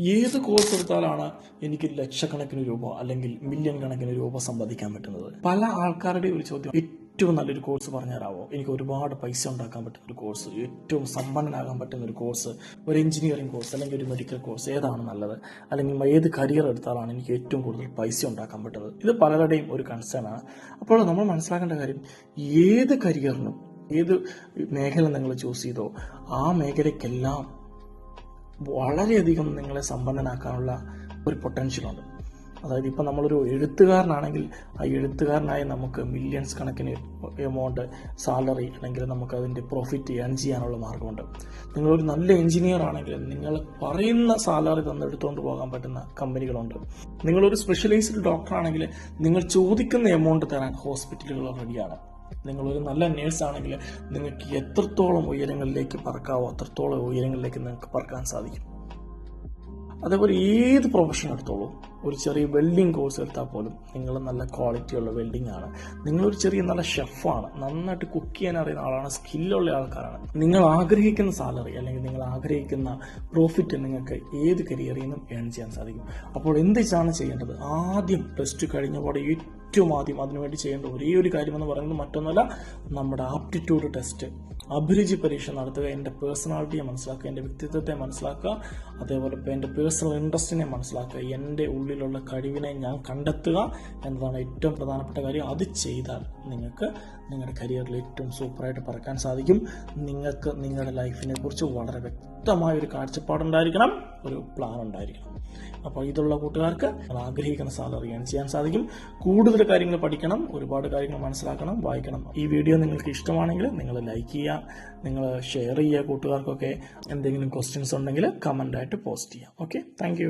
ഏത് കോഴ്സ് എടുത്താലാണ് എനിക്ക് ലക്ഷക്കണക്കിന് രൂപ അല്ലെങ്കിൽ മില്യൺ കണക്കിന് രൂപ സമ്പാദിക്കാൻ പറ്റുന്നത്? പല ആൾക്കാരുടെ ഒരു ചോദ്യം. ഏറ്റവും നല്ലൊരു കോഴ്സ് പറഞ്ഞു തരാമോ എനിക്ക് ഒരുപാട് പൈസ ഉണ്ടാക്കാൻ പറ്റുന്ന ഒരു കോഴ്സ് ഏറ്റവും സമ്പന്നനാകാൻ പറ്റുന്ന ഒരു കോഴ്സ് ഒരു എഞ്ചിനീയറിംഗ് കോഴ്സ് അല്ലെങ്കിൽ ഒരു മെഡിക്കൽ കോഴ്സ് ഏതാണ് നല്ലത്? അല്ലെങ്കിൽ ഏത് കരിയർ എടുത്താലാണ് എനിക്ക് ഏറ്റവും കൂടുതൽ പൈസ ഉണ്ടാക്കാൻ പറ്റുന്നത്? ഇത് പലരുടെയും ഒരു കൺസേൺ ആണ്. അപ്പോൾ നമ്മൾ മനസ്സിലാക്കേണ്ട കാര്യം ഏത് കരിയറിനും ഏത് മേഖല നിങ്ങൾ ചൂസ് ചെയ്തോ ആ മേഖലയ്ക്കെല്ലാം വളരെയധികം നിങ്ങളെ സമ്പന്നനാക്കാനുള്ള ഒരു പൊട്ടൻഷ്യലുണ്ട്. അതായത് ഇപ്പം നമ്മളൊരു എഴുത്തുകാരനാണെങ്കിൽ ആ എഴുത്തുകാരനായി നമുക്ക് മില്യൺസ് കണക്കിന് എമൗണ്ട് സാലറി അല്ലെങ്കിൽ നമുക്ക് അതിന്റെ പ്രോഫിറ്റ് ഏൺ ചെയ്യാനുള്ള മാർഗമുണ്ട്. നിങ്ങളൊരു നല്ല എഞ്ചിനീയർ ആണെങ്കിൽ നിങ്ങൾ പറയുന്ന സാലറി തന്ന് എടുത്തുകൊണ്ട് പോകാൻ പറ്റുന്ന കമ്പനികളുണ്ട്. നിങ്ങളൊരു സ്പെഷ്യലൈസ്ഡ് ഡോക്ടർ ആണെങ്കിൽ നിങ്ങൾ ചോദിക്കുന്ന എമൗണ്ട് തരാൻ ഹോസ്പിറ്റലുകൾ റെഡിയാണ് നിങ്ങളൊരു നല്ല നേഴ്സാണെങ്കിൽ നിങ്ങൾക്ക് എത്രത്തോളം ഉയരങ്ങളിലേക്ക് പറക്കാവോ അത്രത്തോളം ഉയരങ്ങളിലേക്ക് നിങ്ങൾക്ക് പറക്കാൻ സാധിക്കും. അതേപോലെ ഏത് പ്രൊഫഷൻ എടുത്തോളൂ ഒരു ചെറിയ വെൽഡിംഗ് കോഴ്സ് എടുത്താൽ പോലും നിങ്ങൾ നല്ല ക്വാളിറ്റിയുള്ള വെൽഡിംഗ് ആണ്. നിങ്ങളൊരു ചെറിയ നല്ല ഷെഫാണ് നന്നായിട്ട് കുക്ക് ചെയ്യാൻ അറിയുന്ന ആളാണ് സ്കില്ലുള്ള ആൾക്കാരാണ്. നിങ്ങൾ ആഗ്രഹിക്കുന്ന സാലറി അല്ലെങ്കിൽ നിങ്ങൾ ആഗ്രഹിക്കുന്ന പ്രോഫിറ്റ് നിങ്ങൾക്ക് ഏത് കരിയറിൽ നിന്നും ഏൺ ചെയ്യാൻ സാധിക്കും. അപ്പോൾ എന്ത് എന്താണ് ചെയ്യേണ്ടത്? ആദ്യം പ്ലസ് ടു കഴിഞ്ഞപാടെ ഏറ്റവും ആദ്യം അതിനുവേണ്ടി ചെയ്യേണ്ട ഒരേ ഒരു കാര്യമെന്ന് പറയുന്നത് മറ്റൊന്നല്ല നമ്മുടെ ആപ്റ്റിറ്റ്യൂഡ് ടെസ്റ്റ് അഭിരുചി പരീക്ഷ നടത്തുക എന്റെ പേഴ്സണാലിറ്റിയെ മനസ്സിലാക്കുക എന്റെ വ്യക്തിത്വത്തെ മനസ്സിലാക്കുക അതേപോലെ എന്റെ പേഴ്സണൽ ഇൻട്രസ്റ്റിനെ മനസ്സിലാക്കുക എന്റെ ഉള്ളിലുള്ള കഴിവിനെ ഞാൻ കണ്ടെത്തുക എന്നതാണ് ഏറ്റവും പ്രധാനപ്പെട്ട കാര്യം. അത് ചെയ്താൽ നിങ്ങൾക്ക് നിങ്ങളുടെ കരിയറിൽ ഏറ്റവും സൂപ്പറായിട്ട് പറക്കാൻ സാധിക്കും. നിങ്ങൾക്ക് നിങ്ങളുടെ ലൈഫിനെ കുറിച്ച് വളരെ വ്യക്തമായ ഒരു കാഴ്ചപ്പാടുണ്ടായിരിക്കണം ഒരു പ്ലാൻ ഉണ്ടായിരിക്കണം. അപ്പോൾ ഇതുള്ള കൂട്ടുകാർക്ക് ആഗ്രഹിക്കുന്ന സാലറി ഏൺ ചെയ്യാൻ സാധിക്കും. കൂടുതൽ കാര്യങ്ങൾ പഠിക്കണം ഒരുപാട് കാര്യങ്ങൾ മനസ്സിലാക്കണം വായിക്കണം. ഈ വീഡിയോ നിങ്ങൾക്ക് ഇഷ്ടമാണെങ്കിൽ നിങ്ങൾ ലൈക്ക് ചെയ്യുക. നിങ്ങൾ ഷെയർ ചെയ്യുക കൂട്ടുകാർക്കൊക്കെ എന്തെങ്കിലും ക്വസ്റ്റ്യൻസ് ഉണ്ടെങ്കിൽ കമന്റായിട്ട് പോസ്റ്റ് ചെയ്യാം ഓക്കെ താങ്ക്